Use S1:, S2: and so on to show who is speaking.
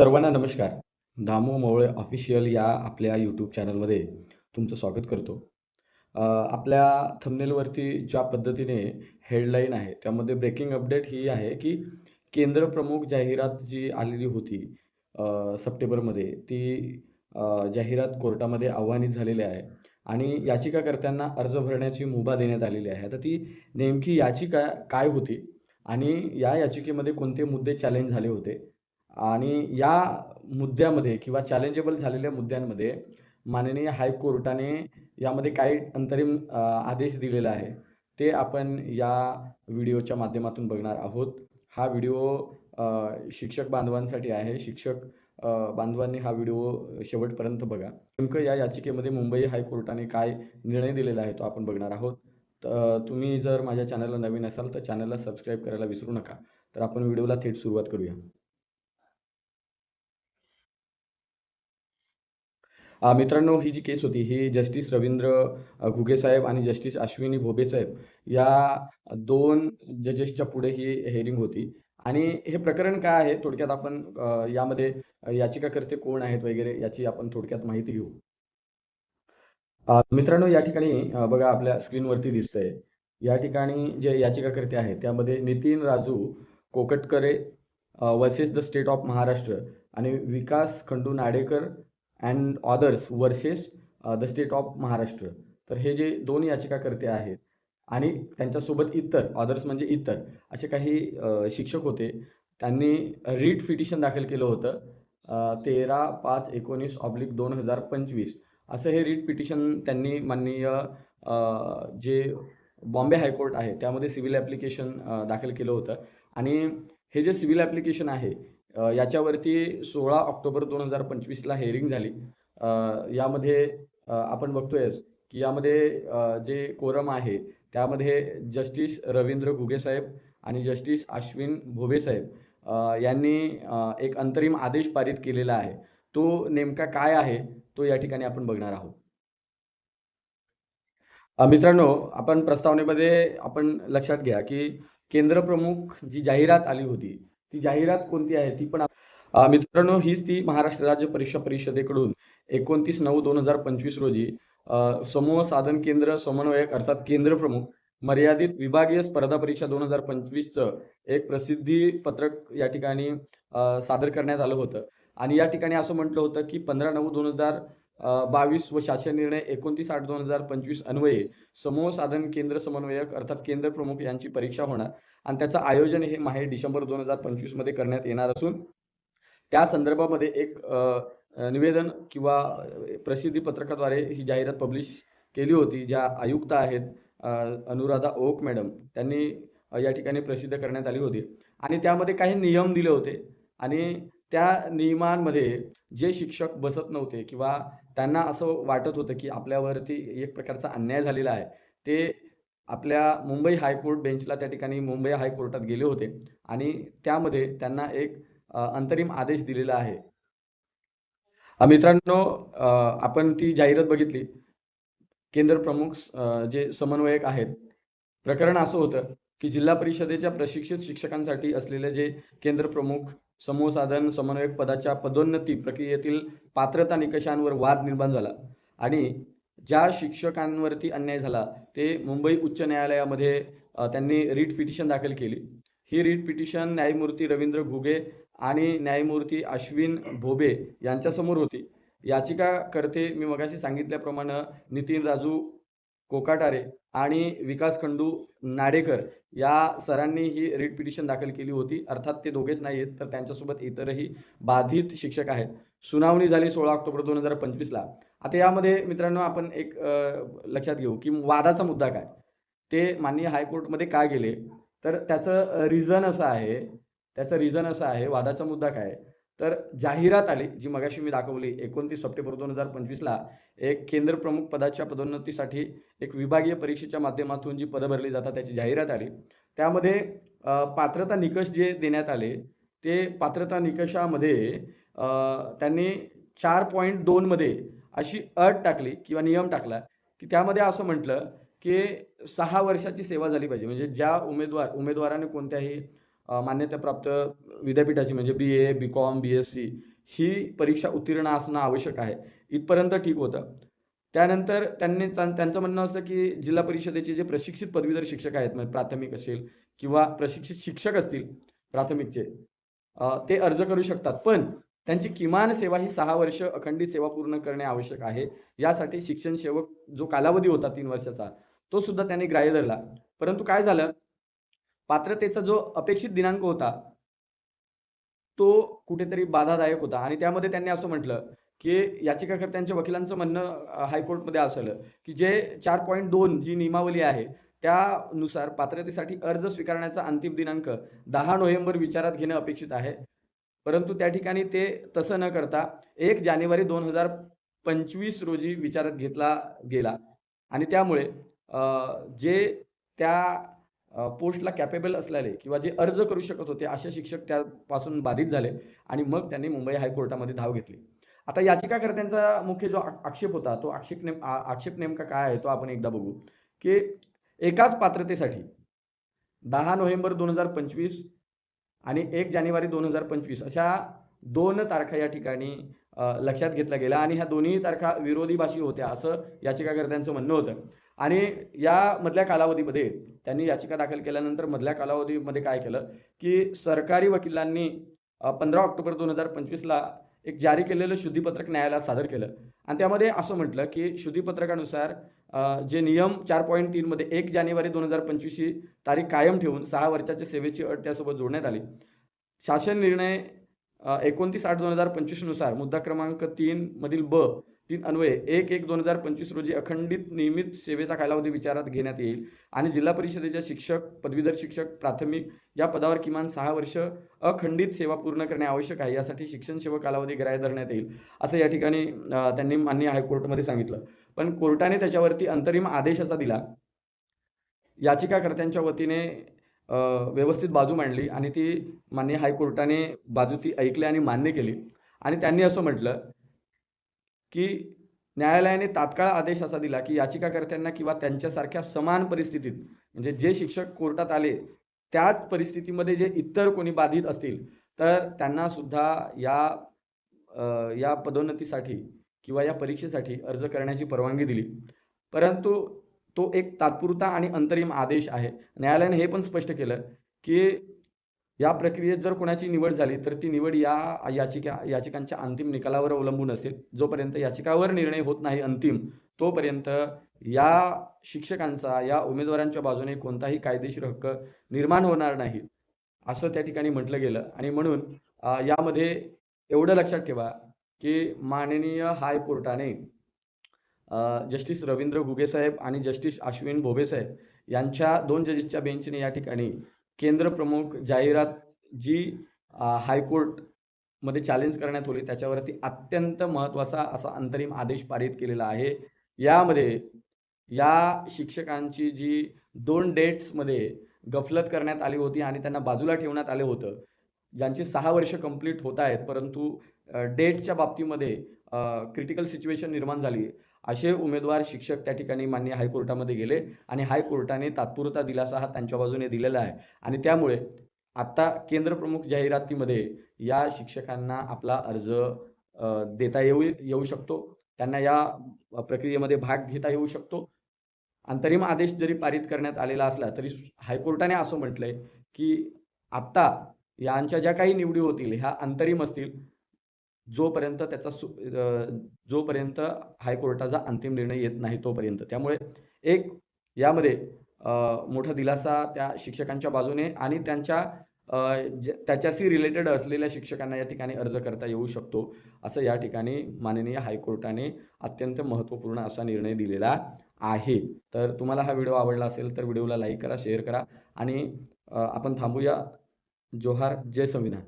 S1: सर्वांना नमस्कार. दामो मवळे ऑफिशियल या आपल्या यूट्यूब चॅनलमध्ये तुमचं स्वागत करतो. आपल्या थंबनेलवरती ज्या पद्धतीने हेडलाईन आहे, त्यामध्ये ब्रेकिंग अपडेट ही आहे, की केंद्र प्रमुख जाहिरात जी आलेली होती सप्टेंबरमध्ये, ती जाहिरात कोर्टामध्ये आव्हानित झालेली आहे आणि याचिकाकर्त्यांना अर्ज भरण्याची मुभा देण्यात आलेली आहे. आता ती नेमकी याचिका काय होती आणि या याचिकेमध्ये कोणते मुद्दे चॅलेंज झाले होते आणि या मुद्द्यामध्ये किंवा चॅलेंजेबल झालेल्या मुद्द्यांमध्ये माननीय हायकोर्टाने यामध्ये काही अंतरिम आदेश दिलेला आहे. ते आपण या व्हिडिओच्या माध्यमातून बघणार आहोत. हा व्हिडिओ शिक्षक बांधवांसाठी आहे. शिक्षक बांधवांनी हा व्हिडिओ शेवटपर्यंत बघा. नेमकं या याचिकेमध्ये मुंबई हायकोर्टाने काय निर्णय दिलेला आहे, तो आपण बघणार आहोत. तर तुम्ही जर माझ्या चॅनलला नवीन असाल, तर चॅनलला सबस्क्राईब करायला विसरू नका. तर आपण व्हिडिओला थेट सुरुवात करूया. मित्रांनो, ही जी केस होती, ही जस्टिस रवींद्र घुगेसाहेब घुगे साहेब आणि जस्टिस अश्विनी भोबे साहेब या दोन जजेसच्या पुढे ही हेअरिंग होती आणि हे प्रकरण काय आहे, थोडक्यात आपण यामध्ये याचिकाकर्ते कोण आहेत वगैरे याची आपण थोडक्यात माहिती घेऊ. मित्रांनो, या ठिकाणी बघा आपल्या स्क्रीनवरती दिसतंय. या ठिकाणी जे याचिकाकर्ते आहेत, त्यामध्ये Nitin Raju Koktakare versus the state of Maharashtra आणि Vikas Khandu Nadekar and others versus the state of Maharashtra. तर हे जे दोन याचिकाकर्ते आहेत आणि त्यांच्यासोबत इतर, ऑदर्स म्हणजे इतर असे काही शिक्षक होते. त्यांनी रीट पिटिशन दाखल केलं होतं. तेरा पाच एकोणीस ऑब्लिक दोन हजार पंचवीस असं हे रीट पिटिशन त्यांनी माननीय जे बॉम्बे हायकोर्ट आहे, त्यामध्ये सिव्हिल ॲप्लिकेशन दाखल केलं होतं आणि हे जे सिव्हिल ॲप्लिकेशन आहे याच्यावरती 16 ऑक्टोबर दोन हजार पंचवीसला हेअरिंग झाली. यामध्ये आपण बघतोयच, की यामध्ये जे कोरम आहे, त्यामध्ये जस्टिस रवींद्र घुगेसाहेब आणि जस्टिस अश्विन भोबेसाहेब यांनी एक अंतरिम आदेश पारित केलेला आहे. तो नेमका काय आहे, तो या ठिकाणी आपण बघणार आहोत. मित्रांनो, आपण प्रस्तावनेमध्ये आपण लक्षात घ्या, की केंद्र प्रमुख जी जाहिरात आली होती, ती जाहिरात कोणती आहे ती पण मित्रांनो, हीच ती महाराष्ट्र राज्य परीक्षा परिषदेकडून 29/9/2025 रोजी समूह साधन केंद्र समन्वयक अर्थात केंद्र प्रमुख मर्यादित विभागीय स्पर्धा परीक्षा 2025चं एक प्रसिद्धी पत्रक या ठिकाणी सादर करण्यात आलं होतं. आणि या ठिकाणी असं म्हटलं होतं, की पंधरा नऊ दोन हजार बावीस व शासन निर्णय 29/8/2025 अन्वये समूह साधन केंद्र समन्वयक अर्थात केंद्र प्रमुख यांची परीक्षा होणार आणि त्याचं आयोजन हे माहे डिसेंबर 2025 मध्ये करण्यात येणार असून त्या संदर्भामध्ये एक निवेदन किंवा प्रसिद्धी पत्रकाद्वारे ही जाहिरात पब्लिश केली होती. ज्या आयुक्त आहेत अनुराधा ओक मॅडम त्यांनी या ठिकाणी प्रसिद्ध करण्यात आली होती आणि त्यामध्ये काही नियम दिले होते आणि त्या नियमांमध्ये जे शिक्षक बसत नव्हते किंवा त्यांना असं वाटत होतं, की आपल्यावरती एक प्रकारचा अन्याय झालेला आहे. ते आपल्या मुंबई हायकोर्ट बेंचला त्या ठिकाणी मुंबई हायकोर्टात गेले होते आणि त्यामध्ये त्यांना एक अंतरिम आदेश दिलेला आहे. मित्रांनो, आपण ती जाहिरात बघितली. केंद्र प्रमुख जे समन्वयक आहेत. प्रकरण असं होतं, की जिल्हा परिषदेच्या प्रशिक्षित शिक्षकांसाठी असलेले जे केंद्र प्रमुख समूह साधन समन्वयक पदाच्या पदोन्नती प्रक्रियेतील पात्रता निकषांवर वाद निर्माण झाला आणि ज्या शिक्षकांवरती अन्याय झाला, ते मुंबई उच्च न्यायालयामध्ये त्यांनी रीट पिटिशन दाखल केली. ही रीट पिटिशन न्यायमूर्ती रवींद्र घुगे आणि न्यायमूर्ती अश्विन भोबे यांच्यासमोर होती. याचिकाकर्ते मी मगाशी सांगितल्याप्रमाणे नितीन राजू कोकाटारे आणि विकास खंडू नाडेकर या सरांनी ही रिट पिटिशन दाखल केली होती. अर्थात ते दोघेच नाही आहेत, तर त्यांच्यासोबत इतरही बाधित शिक्षक आहेत. सुनावणी झाली 16 ऑक्टोबर 2025ला. आता यामध्ये मित्रांनो आपण एक लक्षात घेऊ, की वादाचा मुद्दा काय? ते माननीय हायकोर्टमध्ये का गेले? तर त्याचं रिझन असं आहे त्याचं रिझन असं आहे, वादाचा मुद्दा काय तर जाहिरात आली, जी मगाशी मी दाखवली 29 सप्टेंबर 2025ला एक केंद्र प्रमुख पदाच्या पदोन्नतीसाठी एक विभागीय परीक्षेच्या माध्यमातून जी पदं भरली जातात, त्याची जाहिरात आली. त्यामध्ये पात्रता निकष जे देण्यात आले, ते पात्रता निकषामध्ये त्यांनी चार पॉईंट दोनमध्ये अशी अट टाकली किंवा नियम टाकला, की त्यामध्ये असं म्हटलं, की सहा वर्षाची सेवा झाली पाहिजे. म्हणजे ज्या उमेदवार उमेदवाराने कोणत्याही मान्यताप्राप्त विद्यापीठाची म्हणजे बी-ए, बी-कॉम, बी-एस-सी ही परीक्षा उत्तीर्ण असणं आवश्यक आहे. इथपर्यंत ठीक होतं. त्यानंतर त्यांनी त्यां- त्यांचं म्हणणं असं की जिल्हा परिषदेचे जे प्रशिक्षित पदवीधर शिक्षक आहेत म्हणजे प्राथमिक असेल किंवा प्रशिक्षित शिक्षक असतील प्राथमिकचे ते अर्ज करू शकतात. पण त्यांची किमान सेवा ही सहा वर्ष अखंडित सेवा पूर्ण करणे आवश्यक आहे. यासाठी शिक्षण सेवक जो कालावधी होता तीन वर्षाचा तो सुद्धा त्यांनी ग्राह्य धरला. परंतु काय झालं? पात्रतेचा जो अपेक्षित दिनांक होता तो कुठेतरी बाधादायक होता. आणि त्यामध्ये त्यांनी असं म्हटलं की याचिकाकर्त्यांच्या वकिलांचं म्हणणं हायकोर्टमध्ये असलं की जे चार पॉईंट दोन जी नियमावली आहे त्यानुसार पात्रतेसाठी अर्ज स्वीकारण्याचा अंतिम दिनांक दहा नोव्हेंबर विचारात घेणं अपेक्षित आहे. परंतु त्या ठिकाणी ते तसं न करता एक जानेवारी दोन हजार पंचवीस रोजी विचारात घेतला गेला. आणि त्यामुळे जे त्या पोस्टला कॅपेबल असलेले किंवा जे अर्ज करू शकत होते असे शिक्षक त्यापासून बाधित झाले आणि मग त्यांनी मुंबई हायकोर्टामध्ये धाव घेतली. आता याचिकाकर्त्यांचा मुख्य जो आक्षेप होता तो आक्षेप नेम आक्षेप नेमका काय आहे तो आपण एकदा बघू. की एकाच पात्रतेसाठी दहा नोव्हेंबर दोन हजार पंचवीस आणि एक जानेवारी दोन हजार पंचवीस अशा दोन तारखा या ठिकाणी लक्षात घेतल्या गेल्या. आणि ह्या दोन्ही तारखा विरोधी भाषी होत्या असं याचिकाकर्त्यांचं म्हणणं होतं. आणि या मधल्या कालावधीमध्ये त्यांनी याचिका दाखल केल्यानंतर मधल्या कालावधीमध्ये काय केलं की सरकारी वकिलांनी पंधरा ऑक्टोबर दोन हजार पंचवीसला एक जारी केलेलं शुद्धीपत्रक न्यायालयात सादर केलं. आणि त्यामध्ये असं म्हटलं की शुद्धीपत्रकानुसार जे नियम चार पॉईंट तीनमध्ये एक जानेवारी दोन हजार पंचवीस ही तारीख कायम ठेवून सहा वर्षाच्या सेवेची अट त्यासोबत जोडण्यात आली. शासन निर्णय एकोणतीस आठ दोन हजार पंचवीसनुसार मुद्दा क्रमांक तीनमधील ब तीन अन्वये. एक एक दोन हजार पंचवीस रोजी अखंडित नियमित सेवेचा कालावधी विचारात घेण्यात येईल आणि जिल्हा परिषदेच्या शिक्षक पदवीधर शिक्षक प्राथमिक या पदावर किमान सहा वर्ष अखंडित सेवा पूर्ण करणे आवश्यक आहे. यासाठी शिक्षण सेवा कालावधी ग्राह्य धरण्यात येईल असं या ठिकाणी त्यांनी मान्य हायकोर्टमध्ये सांगितलं. पण कोर्टाने त्याच्यावरती अंतरिम आदेश असा दिला. याचिकाकर्त्यांच्या वतीने व्यवस्थित बाजू मांडली आणि ती मान्य हायकोर्टाने बाजू ती ऐकली आणि मान्य केली. आणि त्यांनी असं म्हटलं की न्यायालयाने तात्काळ आदेश असा दिला की याचिकाकर्त्यांना किंवा त्यांच्यासारख्या समान परिस्थितीत म्हणजे जे शिक्षक कोर्टात आले त्याच परिस्थितीमध्ये जे इतर कोणी बाधित असतील तर त्यांना सुद्धा या या पदोन्नतीसाठी किंवा या परीक्षेसाठी अर्ज करण्याची परवानगी दिली. परंतु तो एक तात्पुरता आणि अंतरिम आदेश आहे. न्यायालयाने हे पण स्पष्ट केलं की या प्रक्रियेत जर कोणाची निवड झाली तर ती निवड या याचिका याचिकांच्या अंतिम निकालावर अवलंबून असेल. जोपर्यंत याचिकावर निर्णय होत नाही अंतिम तोपर्यंत या शिक्षकांचा या उमेदवारांच्या बाजूने कोणताही कायदेशीर हक्क निर्माण होणार नाही असं त्या ठिकाणी म्हटलं गेलं. आणि म्हणून यामध्ये एवढं लक्षात ठेवा की माननीय हायकोर्टाने जस्टिस रवींद्र घुगेसाहेब आणि जस्टिस अश्विन भोबेसाहेब यांच्या दोन जजेसच्या बेंचने या ठिकाणी केंद्र प्रमुख जाहिरात जी हायकोर्टमध्ये चॅलेंज करण्यात आली त्याच्यावरती अत्यंत महत्त्वाचा असा अंतरिम आदेश पारित केलेला आहे. यामध्ये या शिक्षकांची जी दोन डेट्समध्ये गफलत करण्यात आली होती आणि त्यांना बाजूला ठेवण्यात आलं होतं ज्यांची सहा वर्ष कंप्लीट होत आहेत परंतु डेटच्या बाबतीमध्ये क्रिटिकल सिच्युएशन निर्माण झाली. असे उमेदवार शिक्षक त्या ठिकाणी मान्य हायकोर्टामध्ये गेले आणि हायकोर्टाने तात्पुरता दिलासा हा त्यांच्या बाजूने दिलेला आहे. आणि त्यामुळे आत्ता केंद्रप्रमुख जाहिरातीमध्ये या शिक्षकांना आपला अर्ज देता येऊ येऊ शकतो. त्यांना या प्रक्रियेमध्ये भाग घेता येऊ शकतो. अंतरिम आदेश जरी पारित करण्यात आलेला असला तरी हायकोर्टाने असं म्हटलंय की आत्ता यांच्या ज्या काही निवडी होतील ह्या अंतरिम असतील जोपर्यंत त्याचा सु जोपर्यंत हायकोर्टाचा अंतिम निर्णय येत नाही तोपर्यंत. त्यामुळे एक यामध्ये मोठा दिलासा त्या शिक्षकांच्या बाजूने आणि त्यांच्या त्याच्याशी रिलेटेड असलेल्या शिक्षकांना या ठिकाणी अर्ज करता येऊ शकतो असं या ठिकाणी माननीय हायकोर्टाने अत्यंत महत्त्वपूर्ण असा निर्णय दिलेला आहे. तर तुम्हाला हा व्हिडिओ आवडला असेल तर व्हिडिओला लाईक करा शेअर करा आणि आपण थांबूया. जोहार जय संविधान.